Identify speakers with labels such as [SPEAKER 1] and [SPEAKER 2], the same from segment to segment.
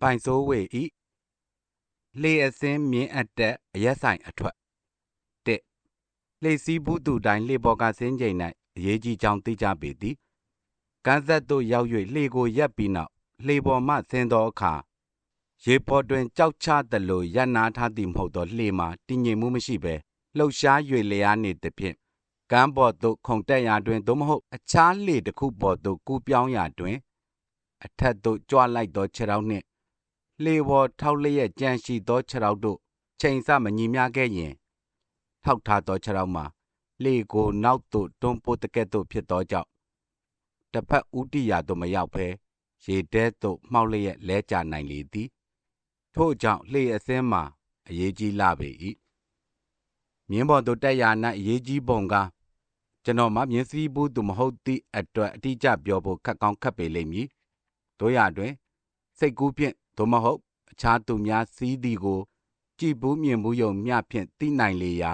[SPEAKER 1] ပိုင်စိုးဝေဤလေအစင်းမြင်းအတက်အရက်ဆိုင်အထွက်တစ်လေစည်းဘူးသူတိုင်းလေပေါ်ကစင်းချိန်၌အရေးကြီးကြောင်းသိကြပေသည်ကန်းဆက်သို့ရောက်၍လေကိုရက်ပြီးနောက်လေပေါ်မှဆင်းသောအခါရေပေါ်တွင်ကြောက်ချသလိုရပ်နာထားသည်မဟုတ်သောလှေမှာတည်ငြိမ်မှုမရှိဘဲလှုပ်ရှား၍လျားနေသဖြင့်ကမ်းပေါ်သို့ခုန်တက်ရာတွင်သို့မဟုတ်အခြားလှေတစ်ခုပေါ်သို့ကူးပြောင်းရာတွင် အထက်သို့ကြွလိုက်သောခြေထောက်နှင့် လှေပေါ်ထောက်လျက်ကြံရှိသောခြေထောက်တို့ချိန်ဆမညီမျှခဲ့ရင်ထောက်ထားသောခြေထောက်မှာလှေကိုနောက်သို့တွန်းပို့တကဲ့သို့ဖြစ်သောကြောင့်တစ်ဖက်ဥတီယာသို့မရောက်ဘဲရေတဲသို့မှောက်လျက်လဲကျနိုင်လေသည်ထို့ကြောင့်လှေအစင်းမှာအရေးကြီးလာပေ၏မြင်းပေါ်သို့တက်ရာ၌အရေးကြီးပုံကားကျွန်တော်မှမြင်းစည်းဘူးသူမဟုတ်သည့်အတွက်အတိအကျပြောဖို့ခက်ကောင်းခက်ပေလိမ့်မည်တို့ရတွင် စိတ်ကူးဖြင့် သို့မဟုတ် အခြားသူများစီးသည်ကို ကြည်ဘူးမြင်ဘူးယုံမျှဖြင့်သိနိုင်လေရာ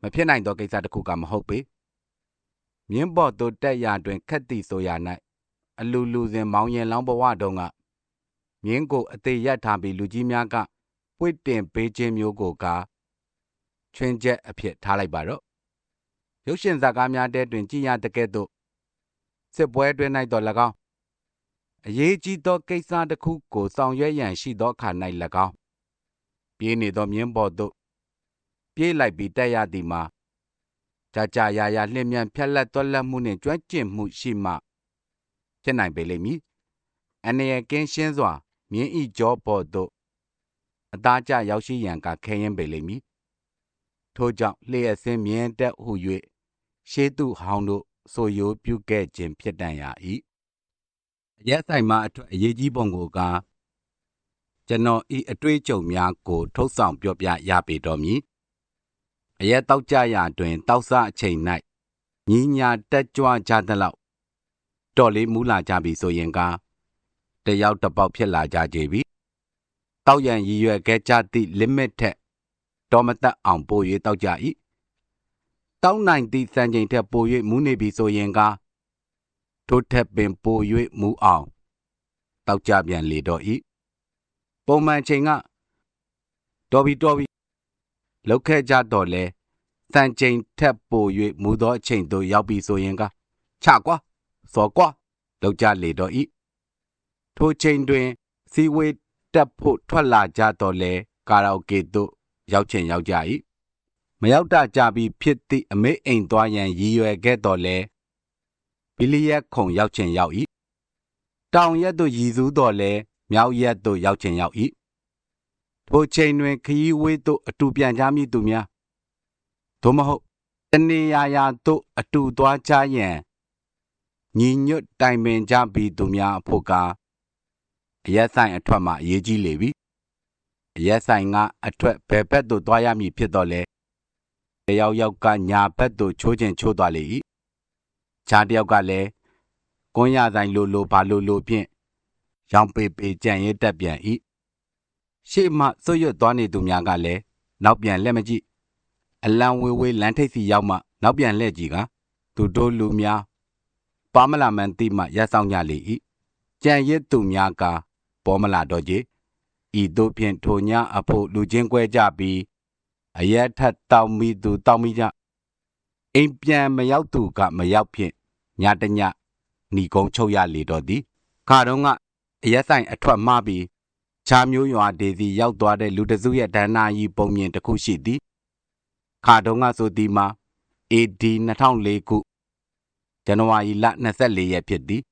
[SPEAKER 1] မဖြစ်နိုင်သောကိစ္စတစ်ခုကမဟုတ်ပေမြင်းပေါ်သို့တက်ရာတွင်ခက်သည်ဆိုရာ၌အလူလူစဉ်မောင်ရင်လောင်းဘဝတုန်းကမြင်းကိုအသေးရက်ထားပြီးလူကြီးများကပွေ့တင်ပေးခြင်းမျိုးကိုကားချွင်းချက်အဖြစ်ထားလိုက်ပါတော့ရုပ်ရှင်ဇာကားများတဲတွင်ကြည်ရတကဲ့သို့စစ်ပွဲတွင်၌တော်၎င်း အရေးကြီးသောကိစ္စတစ်ခုကိုဆောင်ရွက်ရန်ရှိသောအခါ၌၎င်းပြေးနေသောမြင်းပေါ်သို့ပြေးလိုက်ပြီးတက်ရသည်မှာကြာကြာရာရာလျင်မြန်ဖြက်လက်သွက်လက်မှုနှင့်ကျွမ်းကျင်မှုရှိမှဖြစ်နိုင်ပေလိမ့်မည်အနေရကင်းရှင်းစွာမြင်းဤကြောပေါ်သို့အသားကျရောက်ရှိရန်ကခဲရင်ပေလိမ့်မည်ထို့ကြောင့်လျှက်စင်းမြင်းတက်ဟု၍ရှေးသူဟောင်းတို့ဆိုရိုးပြုခဲ့ခြင်းဖြစ်တန်ရာ၏ အရက်ဆိုင်မှအထွတ်အရေးကြီးပုံကိုကကျွန်တော်ဤအတွေ့အကြုံများကို ထုတ်ဆောင်ပြောပြရပေတော်မူအရက်တောက်ကြရာတွင်တောက်ဆအချိန်၌ညီညာတက်ကြွကြသလောက်တော်လေးမူးလာကြပြီဆိုရင်ကတယောက်တစ်ပေါက်ဖြစ်လာကြကြပြီတောက်ရန်ရည်ရွယ်ခဲ့ကြသည့် limit ထက်တော်မသက်အောင်ပို၍တောက်ကြ၏တောက်နိုင်သည့်စံချိန်ထက်ပို၍မူးနေပြီဆိုရင်က ထိုထက်ပင်ပို၍မူးအောင်တောက်ကြပြန်လေတော့၏ပုံမှန်ချိန်ကတော်ပြီတော်ပြီလောက်ခဲ့ကြတော့လဲစံချိန်ထက်ပို၍မူသောအချိန်သို့ရောက်ပြီဆိုရင်ကချကွာစော်ကွာလောက်ကြလေတော့၏ထိုချိန်တွင်စီဝေးတက်ဖို့ထွက်လာကြတော့လဲကာရာအိုကေသို့ရောက်ချင်ရောက်ကြ၏မရောက်တာကြပြီးဖြစ်သည့်အမေအိမ်သွားရန်ရည်ရွယ်ခဲ့တော်လဲ ဘီလီယက်ခုံရောက်ချင်ရောက်၏တောင်ရက်သို့ရည်စူးတော်လဲမြောက်ရက်သို့ရောက်ချင်ရောက်၏ထိုချိန်တွင်ခရီးဝေးသို့အတူပြန်ကြမည်သူများသို့မဟုတ်တနေရာရာသို့အတူသွားကြရန်ညီညွတ်တိုင်ပင်ကြပြီးသူများအဖို့ကအရက်ဆိုင်အထွက်မှအရေးကြီးလေပြီအရက်ဆိုင်ကအထွက်ဘယ်ဘက်သို့သွားရမည်ဖြစ်တော့လဲတယောက်ယောက်ကညာဘက်သို့ချိုးချင်ချိုးသွားလေ၏ ခြားတယောက်ကလည်းကွန်းရဆိုင်လိုလိုဘာလိုလိုဖြင့်ရောင်ပေပေကြံရဲတက်ပြန်၏ရှေ့မှဆွရွတ်သွားနေသူများကလည်းနောက်ပြန်လက်မကြည့်အလံဝေးဝေးလမ်းထိပ်စီရောက်မှနောက်ပြန်လှည့်ကြည့်ကသူတို့လူများပါမလာမှန်တိမှရက်ဆောင်ကြလေ၏ကြံရစ်သူများကပေါ်မလာတော့ကြဤတို့ဖြင့်ထိုညအဖို့လူချင်းကွဲကြပြီးအရက်ထက်တောင်းမိသူတောင်းမိကြ အိမ်ပြန်မရောက်သူကမရောက်ဖြင့်ညတညဏီကုန်းချုပ်ရလေတော့သည်ခါတော့ကအရက်ဆိုင်အထွက်မှားပြီးချားမျိုးရွာဒေစီရောက်သွားတဲ့လူတစုရဲ့ဒဏ္ဍာကြီးပုံမြင်တစ်ခုရှိသည်ခါတော့ကဆိုသည်မှာ AD 2004ခုဇန်နဝါရီလ24ရက်ဖြစ်သည်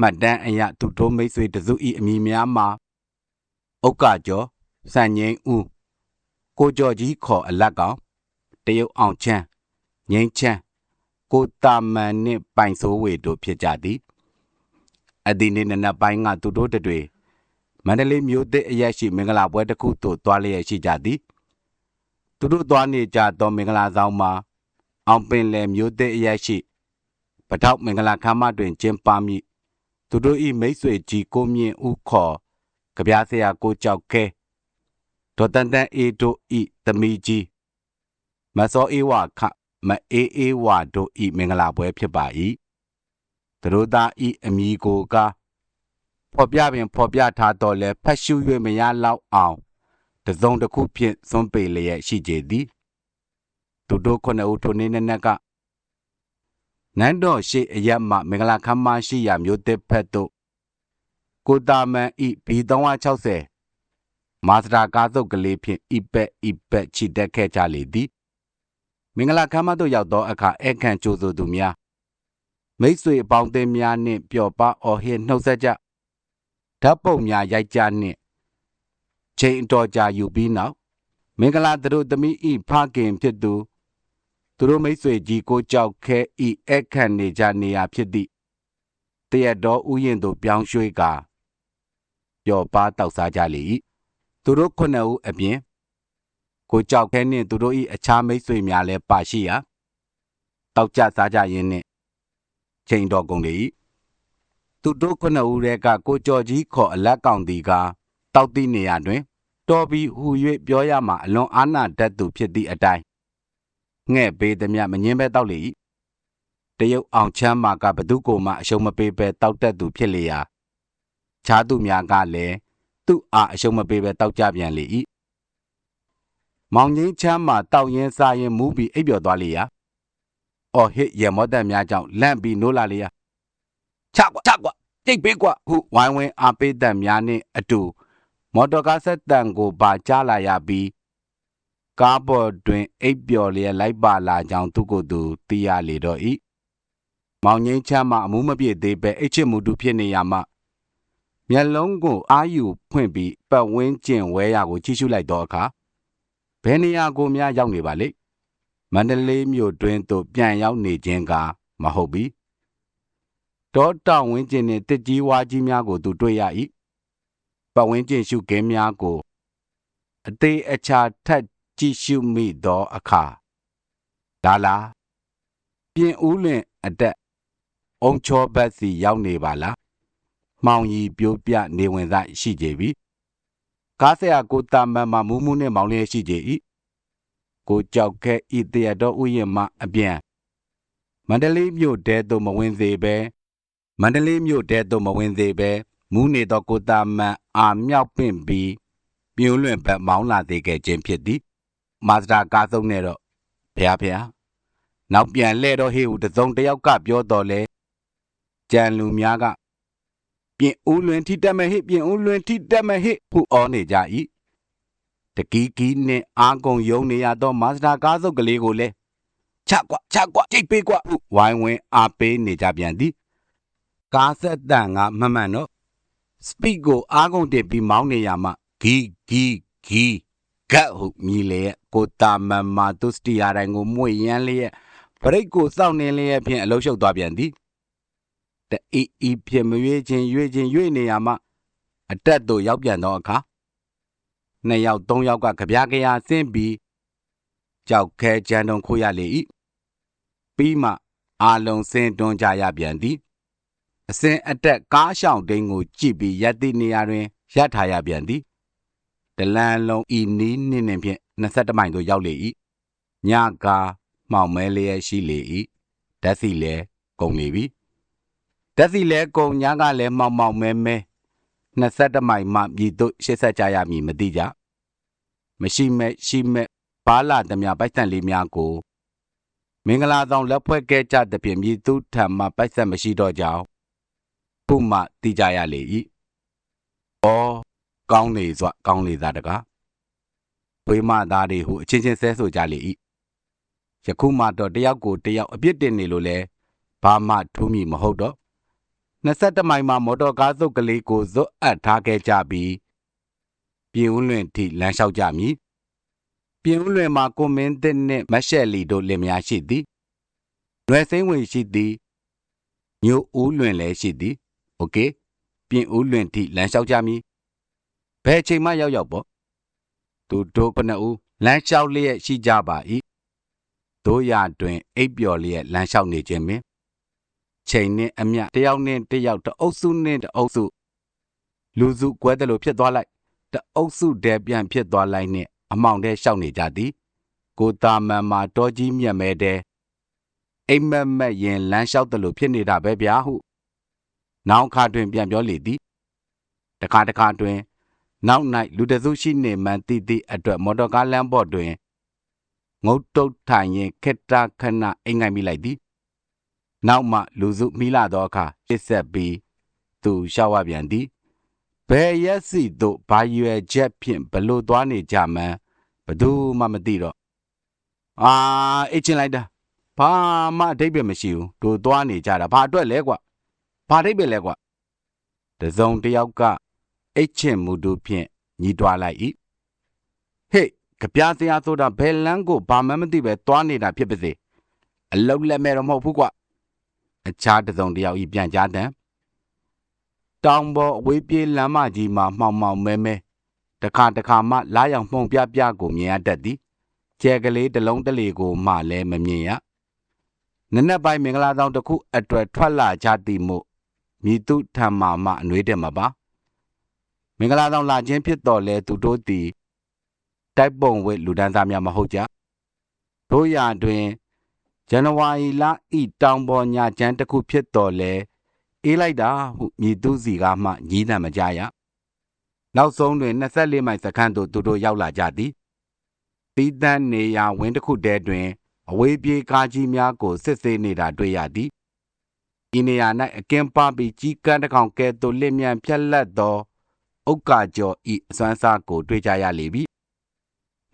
[SPEAKER 1] မှတ်တမ်းအရသူတို့မိတ်ဆွေတစု၏အမည်များမှာဥက္ကကျော်စံငိမ့်ဦးကိုကျော်ကြီးခေါ်အလတ်ကောင်တရုတ်အောင်ချမ်း ငိမ့်ချမ်းကိုတာမန်နှင့်ပိုင်စိုးဝေတို့ဖြစ်ကြသည်အဒီနေ့နနက်ပိုင်းကသူတို့တွေမန္တလေးမြို့သစ်အရက်ရှိမင်္ဂလာပွဲတစ်ခုသို့သွားလျက်ရှိကြသည်သူတို့သွားနေကြသောမင်္ဂလာဆောင်မှာအောင်ပင်လယ်မြို့သစ်အရက်ရှိပထောက်မင်္ဂလာခမ်းမတွင်ကျင်းပမည်သူတို့၏မိတ်ဆွေကြီးကိုမြင့်ဦးခေါ်ကြပြားဆရာကိုကြောက်ခဲဒေါ်တန်တန်အေတို့ဤသမီးကြီးမစောအေးဝါခ မအေးအေးဝါတို့ဤမင်္ဂလာပွဲဖြစ်ပါ၏သူတို့သားဤအမိကိုကဖဖော်ပြပင်ဖော်ပြထားတော်လဲဖတ်ရှု၍မရလောက်အောင်တစုံတစ်ခုဖြင့်စွန့်ပေလျက်ရှိကြသည်သူတို့ခုနှစ်ဦးထိုနေ့နေ့ကနန်းတော်ရှိအရက်မှမင်္ဂလာခမ်းမရှိရာမြို့သစ်ဖက်သို့ကိုတာမန်ဤ B360 မာစတာကားစုပ်ကလေးဖြင့်ဤပက်ဤပက်ချီတက်ခဲ့ကြလေသည် မင်္ဂလာခမ်းမသို့ရောက်သောအခါအခန့်ကြိုဆိုသူများမိတ်ဆွေအပေါင်းအသင်းများနှင့်ပျော်ပါအော်ဟစ်နှုတ်ဆက်ကြဓာတ်ပုံများရိုက်ကြနှင့်ချိန်အတော်ကြာယူပြီးနောက်မင်္ဂလာသူတို့သမီးဤဖခင်ဖြစ်သူသူတို့မိတ်ဆွေကြီးကိုကြောက်ခဲဤအခန့်နေကြနေရာဖြစ်သည့်တရက်တော်ဥယျင်သို့ပြောင်းရွှေ့ကာပျော်ပါတောက်စားကြလေ၏သူတို့ခုနှစ်ဦးအပြင် ကိုကြောက်ခဲနှင့်သူတို့၏အခြားမိတ်ဆွေများလည်းပါရှိရာတောက်ကြစားကြရင်းနှင့်ချိန်တော်ကုန်လေ၏သူတို့ခုနှစ်ဦးထဲကကိုကြော်ကြီးခေါ်အလက်ကောင်သည်ကတောက်သည့်နေရာတွင် တော်ပြီးဟူ၍ပြောရမှာအလွန်အာနာတတ်သူဖြစ်သည့်အတိုင်းငှဲ့ပေးသည်မြမငင်းပဲတောက်လေ၏တရုတ်အောင်ချမ်းမာကဘသူကိုမှအရှုံးမပေးပဲတောက်တတ်သူဖြစ်လေရာခြားသူများကလည်းသူ့အားအရှုံးမပေးပဲတောက်ကြပြန်လေ၏ မောင်ငင်းချမ်းမှာတောက်ရင်စားရင်မူးပြီးအိပ်ပျော်သွားလေရာအော်ဟစ်ရမောတက်များကြောင့်လန့်ပြီးနိုးလာလေရာချကွာချကွာတိတ်ပေးကွာဟုဝိုင်းဝန်းအားပေးတံများနှင့်အတူမော်တော်ကားဆက်တန်ကိုပါကြားလာရပြီးကားပေါ်တွင်အိပ်ပျော်လျက်လိုက်ပါလာကြောင်းသူကိုယ်သူသိရလေတော့၏မောင်ငင်းချမ်းမှအမှုမပြည့်သေးပဲအိတ်ချစ်မှုတူဖြစ်နေရမှမျက်လုံးကိုအာယူဖွင့်ပြီးပတ်ဝန်းကျင်ဝဲရကိုကြည့်ရှုလိုက်တော့အခါ ဘယ်နေရာကိုများရောက်နေပါလိမ့်မန္တလေးမြို့တွင်သို့ပြန်ရောက်နေခြင်းကမဟုတ်ပြီတောတောင်ဝင်းကျင်နှင့်တစ်ကြီးဝါကြီးများကိုသူတွေ့ရ၏ပတ်ဝန်းကျင်ရှုခင်းများကိုအသေးအချာထက်ကြည့်ရှုမိသောအခါလာလာပြင်ဦးလွင်အတက်အုံချောဘက်စီရောက်နေပါလားမှောင်ရီပြိုးပြနေဝင်ဆိုင်ရှိကြပြီ ကားဆရာကိုတာမန်မှာမူးမူးနဲ့မောင်လျက်ရှိကြ၏ကိုကြောက်ခဲဤတရတော်ဥယျာဉ်မှအပြန်မန္တလေးမြို့တဲသို့မဝင်သေးပဲမန္တလေးမြို့တဲသို့မဝင်သေးပဲမူးနေသောကိုတာမန်အာမြောက်ပင့်ပြီးပြင်းလွင်ဘက်မောင်းလာသေးခဲ့ခြင်းဖြစ်သည်မာစတာကားဆုံးနဲ့တော့ဖျားဖျားနောက်ပြန်လှဲ့တော့ဟေးဟူတစုံတယောက်ကပြောတော်လဲကြံလူများက ပြင်ဦးလွင်ထိတက်မဲ့ဟိပြင်ဦးလွင်ထိတက်မဲ့ဟိဟုအောနေကြ၏တကီကီနှင့်အာကုံယုံနေရသောမာစတာကားစုပ်ကလေးကိုလည်းချကွာချကွာကြိတ်ပေးကွာဟုဝိုင်းဝန်းအားပေးနေကြပြန်သည်ကားဆက်တန်ကမမှန်တော့စပီကိုအားကုန်တင်ပြီးမောင်းနေရမှဂီဂီဂီကတ်ဟုမြည်လေကိုတာမန်မာတုစတီယာတိုင်းကိုမွေရန်လျက်ဘရိတ်ကိုစောင့်နေလျက်ဖြင့်အလုရှုပ်သွားပြန်သည် တအီအီဖြစ်မရွေးခြင်းရွေးခြင်းရွေးနေရမှအတက်သို့ရောက်ပြန်သောအခါနှစ်ယောက်သုံးယောက်ကကြပြားကြရာဆင်းပြီးကြောက်ခဲကြမ်းတုံခိုးရလေ၏ပြီးမှအာလုံးစင်းတွန်းကြရပြန်သည်အစင်အတက်ကားရှောင်းတိန်ကိုကြည့်ပြီးရက်သည့်နေရာတွင်ရပ်ထားရပြန်သည်တလန်လုံးဤနီးနှင်းနှင်းဖြင့်22မိုင်သို့ရောက်လေ၏ညကားမှောင်မဲလျက်ရှိလေ၏ဓာတ်စီလည်းကုန်လေပြီ ဓာတ်စီလည်းကုန်ညကလည်းမှောင်မှောင်မဲမဲ22မိုင်မှမြည်တို့ရှစ်ဆက်ကြရမည်မသိကြမရှိမဲ့ရှိမဲ့ဘာလာသမျှပိုက်ဆံလေးများကိုမင်္ဂလာဆောင်လက်ဖွဲ့ခဲ့ကြသဖြင့်မြည်သူထံမှပိုက်ဆံမရှိတော့ကြောင်းခုမှသိကြရလေ၏။အော်ကောင်းလေစွကောင်းလေသာတကား။ဝေးမသားတွေဟုအချင်းချင်းဆဲဆိုကြလေ၏။ယခုမှတော့တယောက်ကိုတယောက်အပြစ်တင်နေလို့လဲဘာမှထူးမိမဟုတ်တော့ 22မိုင်မှာမော်တော်ကားစုပ်ကလေးကိုဇွတ်အပ်ထားခဲ့ကြပြီးပြင်ဦးလွင်ထိလမ်းလျှောက်ကြမည်ပြင်ဦးလွင်မှာကိုမင်းတဲ့နှင့်မရှက်လီတို့လင်မယားရှိသည်။ရွယ်စိမ့်ဝင်ရှိသည်။ညိုဦးလွင်လည်းရှိသည်။โอเคပြင်ဦးလွင်ထိလမ်းလျှောက်ကြမည်။ဘယ်အချိန်မှရောက်ရောက်ပေါ့။သူတို့ကနဦးလမ်းလျှောက်လျက်ရှိကြပါ၏။တို့ရတွင်အိပ်ပျော်လျက်လမ်းလျှောက်နေခြင်းပင် ချိန်နဲ့အမျှတယောက်နဲ့တယောက်တအုပ်စုနဲ့တအုပ်စုလူစုကွဲတယ်လို့ဖြစ်သွားလိုက်တအုပ်စုတည်းပြန်ဖြစ်သွားလိုက်နဲ့အမောင်တဲရှောက်နေကြသည် ကိုတာမန်မှာတောကြီးမြက်မဲတဲ့အိမ်မက်မက်ရင်လမ်းလျှောက်တယ်လို့ဖြစ်နေတာပဲဗျာဟုနောင်ခါတွင်ပြန်ပြောလေသည်တခါတခါတွင် နောက်၌လူတစုရှိနေမှန်သည့်သည့်အတွက်မော်တော်ကားလမ်းပေါ်တွင်ငုတ်တုတ်ထိုင်ရင်ခက်တာခဏအိမ်ငိုက်မိလိုက်သည် နောက်မှလူစုမိလာသောအခါရှစ်ဆက်ပြီးသူရှောက်ဝပြန်သည်ဘယ်ရက်စီတို့ဘာရွယ်ချက်ဖြင့်ဘလို့သွားနေကြမှန်းဘယ်သူမှမသိတော့အာအိတ်ချင်လိုက်တာဘာမှအဓိပ္ပာယ်မရှိဘူးတို့သွားနေကြတာဘာအတွက်လဲကွာဘာအဓိပ္ပာယ်လဲကွာတစုံတစ်ယောက်ကအိတ်ချင်မှုတို့ဖြင့်ညီးတွားလိုက်၏ဟေ့ကြပြားစရာဆိုတာဘယ်လန်းကိုဘာမှမသိပဲသွားနေတာဖြစ်ပါစေအလုတ်လက်မဲ့တော့မဟုတ်ဘူးကွာ အခြားတစုံတစ်ယောက်ဤပြန်ကြားတဲ့တောင်ပေါ်အဝေးပြေးလမ်းမကြီးမှာမှောင်မှောင်မဲမဲတခါတခါမှလာရောက်မှုန်ပြပြကိုမြင်ရတတ်သည်ကျဲကလေးတစ်လုံးတစ်လေကိုမှလည်းမမြင်ရနနက်ပိုင်းမင်္ဂလာဆောင်တစ်ခုအတွက်ထွက်လာကြသည်မို့မြည်သူထံမှမှအနှွေးတယ်မပါမင်္ဂလာဆောင်လာခြင်းဖြစ်တော်လဲသူတို့သည်တိုက်ပုံဝဲလူဒန်းသားများမဟုတ်ကြတို့ရာတွင် ဇန်နဝါရီလဤတောင်ပေါ်ညချမ်းတစ်ခုဖြစ်တော်လဲအေးလိုက်တာဟုမြည်သူစီကမှညီးတံမကြရနောက်ဆုံးတွင်24မိုင်စခန်းသို့သူတို့ရောက်လာကြသည်တီးတန်းနေရာဝင်းတစ်ခုတည်းတွင် အဝေးပြေးကားကြီးများကိုစစ်ဆေးနေတာတွေ့ရသည်ဤနေရာ၌အကင်းပါပြီးကြီးကန်းတစ်ကောင်ကဲ့သို့လင့်မြန်ဖြက်လက်သောဥက္ကာကျော်ဤအစွမ်းစားကိုတွေ့ကြရလေပြီ။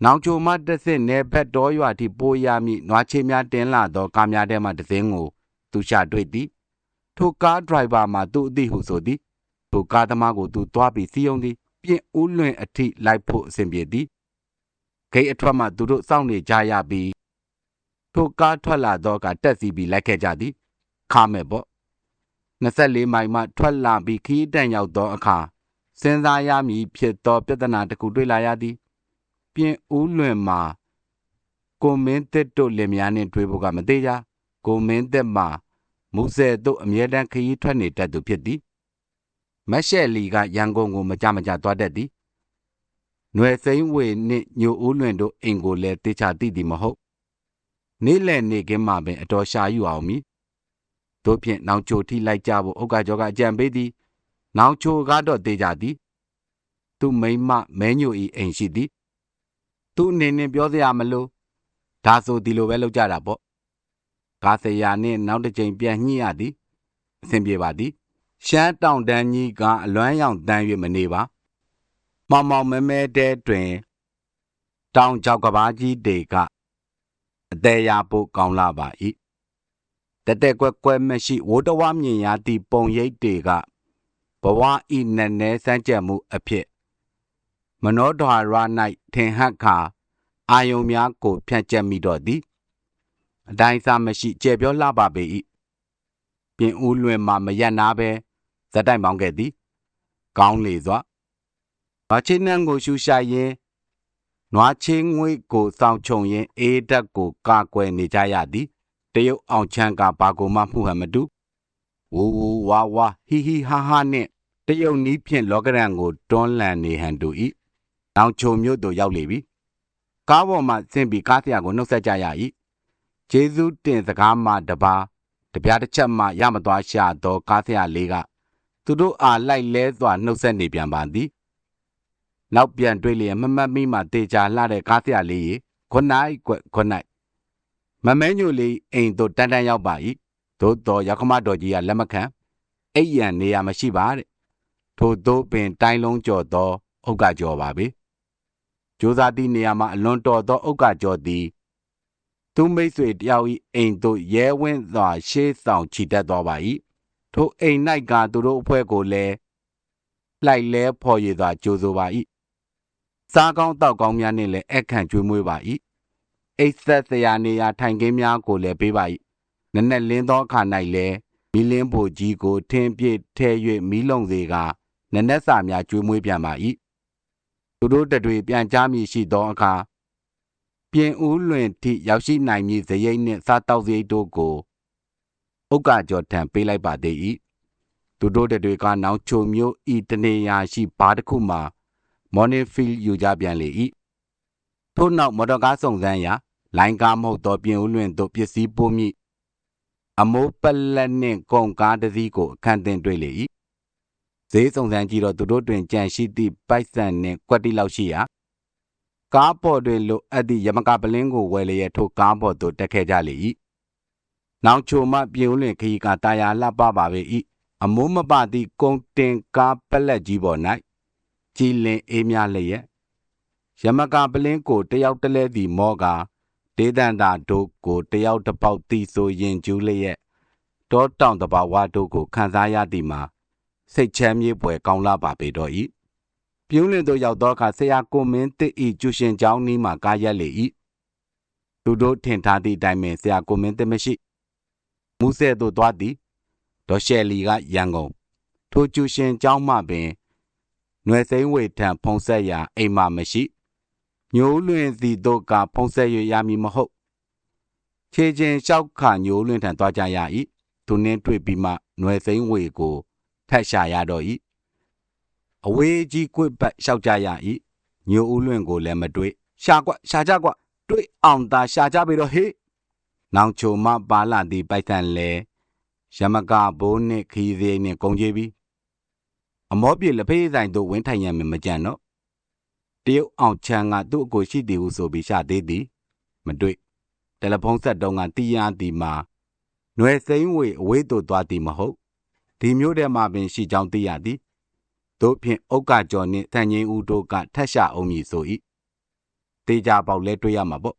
[SPEAKER 1] နောင်ချိုမှတစ်စစ်နယ်ဘက်တော်ရွာထိပိုးရမည့်နွားချေများတင်းလာသောကားများထဲမှတစ်စင်းကိုသူရှာတွေ့သည်။ထိုကားဒရိုင်ဘာမှသူ့အသိဟုဆိုသည်။ထိုကားသမားကိုသူသွားပြီးစီးရုံသည်။ပြင်ဦးလွင်အထိလိုက်ဖို့အဆင်ပြေသည်။ဂိတ်အထွက်မှသူတို့စောင့်နေကြရပြီးထိုကားထွက်လာသောကတက်စီပြီးလိုက်ခဲ့ကြသည်။ခါမဲ့ပေါ့24မိုင်မှထွက်လာပြီးခီးတန်ရောက်သောအခါစဉ်းစားရမည်ဖြစ်သောပြဿနာတစ်ခုတွေ့လာရသည် ပြင်ဦးလွင်မှာကိုမင်းတက်တို့လင်မယားနှင့်တွေ့ဖို့ကမသေးကြကိုမင်းတက်မှာမူဆယ်တို့အမြဲတမ်းခရီးထွက်နေတတ်သူဖြစ်သည်မက်ရှယ်လီကရန်ကုန်ကိုမကြမကြသွားတတ်သည်ຫນွယ်စိမ့်ဝေနှင့်ညိုဦးလွင်တို့အိမ်ကိုလည်းတေချာသိသည်မဟုတ်နေ့လည်နေကင်းမှာပင်အတော်ရှာယူအောင်မည်တို့ဖြင့်နောင်ချိုထိလိုက်ကြဖို့ဥက္ကကြောကအကြံပေးသည်နောင်ချိုကတော့တေးကြသည်သူမိမမဲညိုဤအိမ်ရှိသည် သူအနေနဲ့ပြောစရာမလိုဒါဆိုဒီလိုပဲလုပ်ကြတာပေါ့ကားစရာနဲ့နောက်တစ်ချိန်ပြန်ညှိရသည်အဆင်ပြေပါသည်ရှမ်းတောင်တန်းကြီးကအလွမ်းရောင်တန်း၍မနေပါမောင်မောင်မဲမဲတဲတွင် တောင်ကြောက်ကဘာကြီးတေကအသေးရဖို့ကောင်းလာပါ၏တတဲ့ကွက်ကွက်မရှိဝိုးတဝါမြင်ရသည့်ပုံရိပ်တွေကဘဝဤနည်းနည်းစမ်းကြံမှုအဖြစ် မနောဒွါရ၌ထင်ဟပ်ခါအာယုံများကိုဖြန့်ကျက်မိတော့သည်အတိုင်းစားမရှိကြဲပြောလှပါပေ၏ပြင်ဦးလွင်မှမရက်နာပဲဇက်တိုင်မောင်းခဲ့သည် ကောင်းလေစွာဘာချင်းနှံကိုရှူရှာရင်နွားချင်းငွေကိုစောင်းချုံရင်အေးဓာတ်ကိုကာကွယ်နေကြရသည်တရုတ်အောင်ချမ်းကဘာကိုမှမှုဟန်မတူဝူဝူဝါဝါဟီဟီဟာဟာနှင့်တရုတ်နီးဖြင့်လောကရန်ကိုတွန်းလှန်နေဟန်တူ၏ နောင်ချုံမြို့သို့ရောက်လေပြီကားပေါ်မှဆင်းပြီးကားဆရာကိုနှုတ်ဆက်ကြရ၏ဂျေဇုတင်စကားမှတပါတပြားတစ်ချက်မှရမသွားရှာသောကားဆရာလေးကသူတို့အားလိုက်လဲစွာနှုတ်ဆက်နေပြန်ပါသည်နောက်ပြန်တွေ့လျက်မမတ်မိမှတေချာလှတဲ့ကားဆရာလေးရေခွနိုင်ကွခွနိုင်မမဲညိုလေးအိမ်သို့တန်တန်ရောက်ပါ၏သို့တော်ရောက်ခမတော်ကြီးကလက်မခံအိပ်ရန်နေရာမရှိပါတဲ့ထို့သောပင်တိုင်းလုံးကျော်သောဥက္ကကျော်ပါပဲ ကြိုးစားသည့်နေရာမှာအလွန်တော်သော ဥက္ကကျော်သည်သူမိတ်ဆွေတယောက်၏အိမ်သို့ရဲဝင်းစွာရှေးဆောင်ချီတက်သွားပါ၏ထိုအိမ်၌ကသူတို့အဖွဲ့ကိုလည်းလိုက်လဲဖော်ရည်စွာကြိုးဆိုပါ၏စားကောင်းတောက်ကောင်းများနှင့်လည်းအခန့်ကျွေးမွေးပါ၏အိတ်ဆက်စရာနေရာထိုင်ခင်းများကိုလည်းပေးပါ၏နက်နက်လင်းသောအခါ၌လည်းမီလင်းဖို့ကြီးကိုထင်းပြည့်ထဲ၍မီးလုံစေကနက်နက်စာများကျွေးမွေးပြန်ပါ၏ သူတို့တတွေပြန်ကြားမည်ရှိသောအခါပြင်ဦးလွင်ထိရောက်ရှိနိုင်မည်ဇရိတ်နှင့်စားတောက်ဇရိတ်တို့ကိုဥက္ကကျော်ထံပေးလိုက်ပါသေး၏သူတို့တတွေကနောင်ချုံမျိုးဤတနေရာရှိဘားတစ်ခုမှာမော်နီဖီလ်ယူကြပြန်လေ၏ထို့နောက်မော်တော်ကားစုံစမ်းရာလိုင်းကားမဟုတ်သောပြင်ဦးလွင်သို့ပစ္စည်းပို့မိအမိုးပလက်နှင့်ကုန်ကားတစ်စီးကိုအခန့်တင်တွေ့လေ၏ ဈေးစုံစမ်းကြည့်တော့သူတို့တွင်ကြံရှိသည့်ပိုက်ဆံနှင့်ကွက်တိလောက်ရှိရာကားပေါ်တွင်လိုအပ်သည့်ယမကပလင်းကိုဝယ်လျက်ထိုကားပေါ်သို့တက်ခဲ့ကြလေ၏နောင်ချိုမှပြင်းဦးလွင်ခရီးကတာယာလှပပါပေ၏အမိုးမပသည့်ကုံတင်ကားပလက်ကြီးပေါ်၌ကြည်လင်အေးမြလျက်ယမကပလင်းကိုတယောက်တလဲသည်မောကာဒေသန္တာတို့ကိုတယောက်တစ်ပေါက်တီဆိုရင်ကျူးလျက်တောတောင်တဘာဝတို့ကိုခန်းစားရသည်မှာ စိတ်ချမ်းမြေ့ပွေကောင်းလာပါပေတော့၏ပြုံးလင်သို့ရောက်သောအခါဆရာကိုမင်းတစ်ဤကျူရှင်ကျောင်းနီးမှကားရက်လေ၏သူတို့ထင်ထားသည့်အတိုင်းပင်ဆရာကိုမင်းတစ်မရှိမူဆဲ့သို့သွားသည်ဒေါ်ရှယ်လီကရန်ကုန်ထိုကျူရှင်ကျောင်းမှပင်နွယ်စိမ့်ဝေထံဖုံဆက်ရာအိမ်မှမရှိညိုးလွင်စီတို့ကဖုံဆက်၍ရမည်မဟုတ်ခြေချင်းလျှောက်ခါညိုးလွင်ထံသွားကြရ၏သူနှင်းတွေ့ပြီးမှနွယ်စိမ့်ဝေကို ထက်ရှာရတော့၏အဝေးကြီးကွတ်ပတ်လျှောက်ကြရ၏ညိုဦးလွင်ကိုလည်းမတွေ့ရှာကွရှာကြကွတွေ့အောင်သာရှာကြပြီတော့ဟေးနောင်ချိုမပါလာသည့်ပိုက်ဆံလဲရမကဘိုးနှင့်ခီးသေးနှင့်ကုံကြီးပြီးအမောပြေလက်ဖေးဆိုင်သို့ဝင်းထိုင်ရန်မကြံတော့တရုတ်အောင်ချမ်းကသူ့အကိုရှိသည်ဟုဆိုပြီးရှာသေးသည်မတွေ့တယ်လီဖုန်းဆက်တုံးကတီးရသည်မှာຫນွယ်စိမ့်ဝေအဝေးသို့သွားသည်မဟုတ် ဒီမျိုးထဲမှာပင်ရှိကြောင်းသိရသည်တို့ဖြင့်ဥက္ကကျော်နှင့်တန်ငင်းဦးတို့ကထက်ရှာအောင်မည်ဆို၏တေးကြပေါက်လဲတွေ့ရမှာပေါ့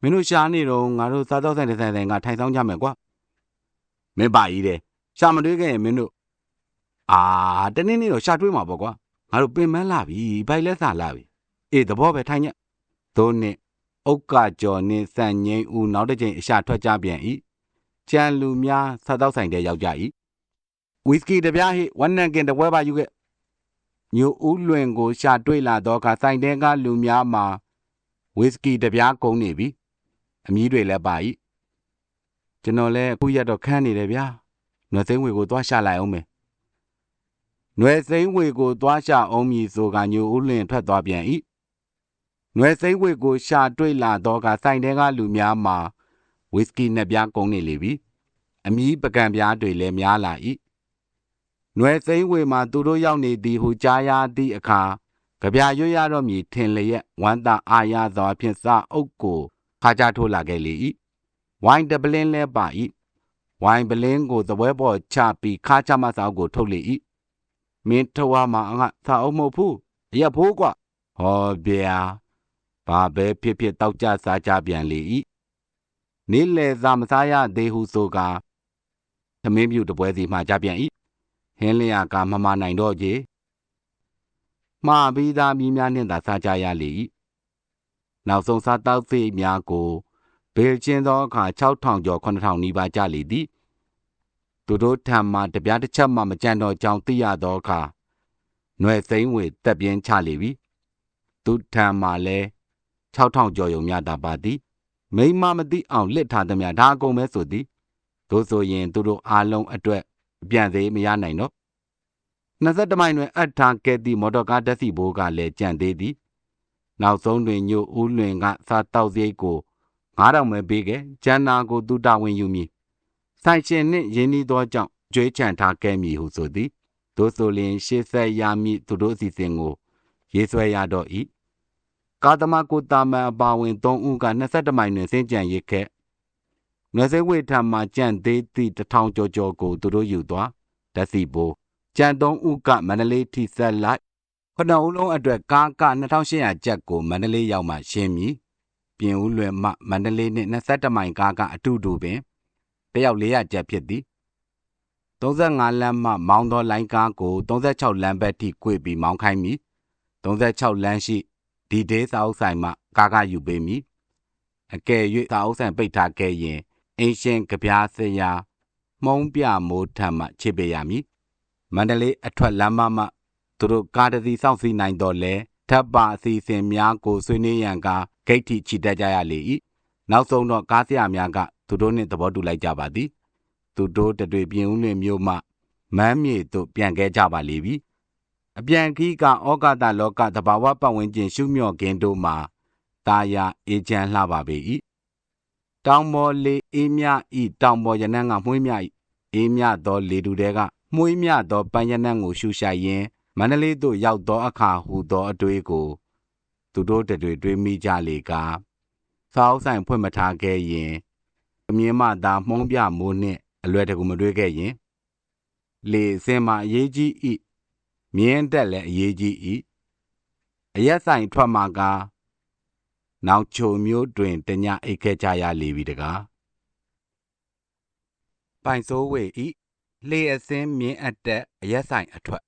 [SPEAKER 1] မင်းတို့ရှာနေတော့ငါတို့စားတော့ဆိုင်တဲ့ဆိုင်ဆိုင်ကထိုင်ဆောင်ကြမယ်ကွာမင်းပါကြီးတယ်ရှာမတွေးခဲ့ရင်မင်းတို့အာတနေ့နေ့တော့ရှာတွေးမှာပေါ့ကွာငါတို့ပင်မလာပြီဘိုက်လက်စာလာပြီအေးသဘောပဲထိုင်ညက်တို့နှင့်ဥက္ကကျော်နှင့်စံငိမ့်ဦးနောက်တစ်ချိန်အရှာထွက်ကြပြန်၏ကြံလူများစားတော့ဆိုင်တဲ့ရောက်ကြ၏ ဝီစကီတပြားဟိဝမ်းနံကင်တပွဲပါယူခဲ့ညိုဦးလွင်ကိုရှာတွေ့လာတော့ကဆိုင်တဲကလူများမှာဝီစကီတပြားကုန်နေပြီအမီးတွေလည်းပါ၏ကျွန်တော်လည်းအခုရက်တော့ခန်းနေတယ်ဗျာနွယ်သိန်းဝေကိုသွားရှာလိုက်အောင်မယ်နွယ်သိန်းဝေကိုသွားရှာအောင်မည်ဆိုကညိုဦးလွင်ထွက်သွားပြန်၏နွယ်သိန်းဝေကိုရှာတွေ့လာတော့ကဆိုင်တဲကလူများမှာဝီစကီနှစ်ပြားကုန်နေလေပြီအမီးပကံပြားတွေလည်းများလာ၏ နွယ်သိန်းဝေမှာသူတို့ရောက်နေသည်ဟုကြားရသည့်အခါကြပြရွရတော့မည်ထင်လျက်ဝမ်းသာအာရသောဖြင့်စာအုပ်ကိုခါကြထိုးလာခဲ့လေ၏ဝိုင်းတပလင်းလဲပါ၏ဝိုင်းပလင်းကိုသပွဲပေါ်ချပြီးခါချမစာအုပ်ကိုထုတ်လေ၏မင်းထဝါမှာငါစာအုပ်မဟုတ်ဘူးအရက်ဖိုးကွဟောဗျာဘာပဲဖြစ်ဖြစ်တောက်ကြစားကြပြန်လေ၏နေလေသာမစားရသေးဟုဆိုကာသမင်းပြူတပွဲစီမှကြပြန်၏ ဟင်းလျာကမမနိုင်တော့ကြီးမှားပြီးသားမိများနှင့်သာစားကြရလေ၏နောက်ဆုံးစားတောက်စိတ်များကိုဘေကျင်းသောအခါ6000ကျော်9000နီးပါးကြလေသည်သူတို့ထံမှတပြားတစ်ချက်မှမကြံတော့ကြောင်းသိရသောအခါຫນွယ်သိန်းဝေတက်ပြင်းချလေပြီသူထံမှလည်း6000ကျော်ယုံများတာပါသည်မိမမသိအောင်လစ်ထားသည်များဒါအကုန်ပဲဆိုသည်သို့ဆိုရင်သူတို့အားလုံးအတွက် အပြန်သေးမရနိုင်တော့22မိုင်တွင်အပ်ထားခဲ့သည့်မော်တော်ကားဓာတ်စီဘိုးကလည်းကြံသေးသည်နောက်ဆုံးတွင်ညိုဦးလွင်ကစားတောက်စရိတ်ကို9000ပဲပေးခဲ့ကျန်နာကိုသူတာဝန်ယူမည်ဆိုင်ရှင်နှင့်ရင်းနှီးသောကြောင့်ကြွေးချံထားခဲ့မည်ဟုဆိုသည်သို့ဆိုလျှင်ရှေ့ဆက်ရမည်သူတို့အစီအစဉ်ကိုရေးဆွဲရတော့၏ကာသမကိုတာမန်အပါဝင်3ဦးက22မိုင်တွင်စင်ကြံရစ်ခဲ့ ငွေစဲဝေထံမှကြံ့သေးသည့်တထောင်ကျော်ကျော်ကိုသူတို့ယူသွားဓာတ်စီဘိုးကြံသုံးဦးကမန္တလေးထိဆက်လိုက်ခုနဦးလုံးအတွက်ကားက2800ကျပ်ကိုမန္တလေးရောက်မှရှင်းမည်ပြင်ဦးလွယ်မှမန္တလေးနှင့်22မိုင်ကားကအတူတူပင်တယောက်400ကျပ်ဖြစ်သည်35လမ်းမှမောင်းသောလိုင်းကားကို36လမ်းဘက်ထိ꿰ပြီးမောင်းခိုင်းမည်36လမ်းရှိဒီဒေးစာအုပ်ဆိုင်မှကားကယူပေးမည်အကယ်၍စာအုပ်ဆိုင်ပိတ်ထားခဲ့ရင် အင်းရှင်ကြပြားစရာမှုံးပြမိုးထံမှခြေပေးရမည်မန္တလေးအထွက်လမ်းမမှသူတို့ကားတစ်စီးစောင့်စီးနိုင်တော့လဲထပ်ပါအစီအစဉ်များကိုဆွေးနွေးရန်ကဂိတ်ထိချီတက်ကြရလေ၏နောက်ဆုံးတော့ကားဆရာများကသူတို့နှင့်သဘောတူလိုက်ကြပါသည်သူတို့တတွေပြင်းဦးလွင်မြို့မှမမ်းမြေသို့ပြန်ခဲ့ကြပါလေပြီအပြန်ခီးကဩကာသလောကသဘာဝပတ်ဝန်းကျင်ရှုမြော့ခင်းတို့မှာတာယာအေချမ်းလှပါပေ၏ တောင်ပေါ်လေအေးမြဤတောင်ပေါ်ရနန်းကမှုေးမြဤအေးမြသောလေတူတဲကမွှေးမြသောပန်းရနံ့ကိုရှူရှိုက်ရင်းမန္တလေးသို့ရောက်သောအခါဟူသောအတွေ့ကို သူတို့တတွေတွေးမိကြလေကစာအုပ်ဆိုင်ဖွင့်မထားခဲ့ရင်အမြင်မှသာမှုံးပြမိုးနှင့်အလွယ်တကူမတွေးခဲ့ရင် လေအစင်မှာအရေးကြီး၏မြင်းတက်လည်းအရေးကြီး၏အရက်ဆိုင်ထွက်မှာက နောက်ချိုမျိုးတွင်တညအိတ်ခဲ့ကြရလေပြီတကားပိုင်စိုးဝေဤလေအစင်းမြင်းအတက်အရက်ဆိုင်အထွက်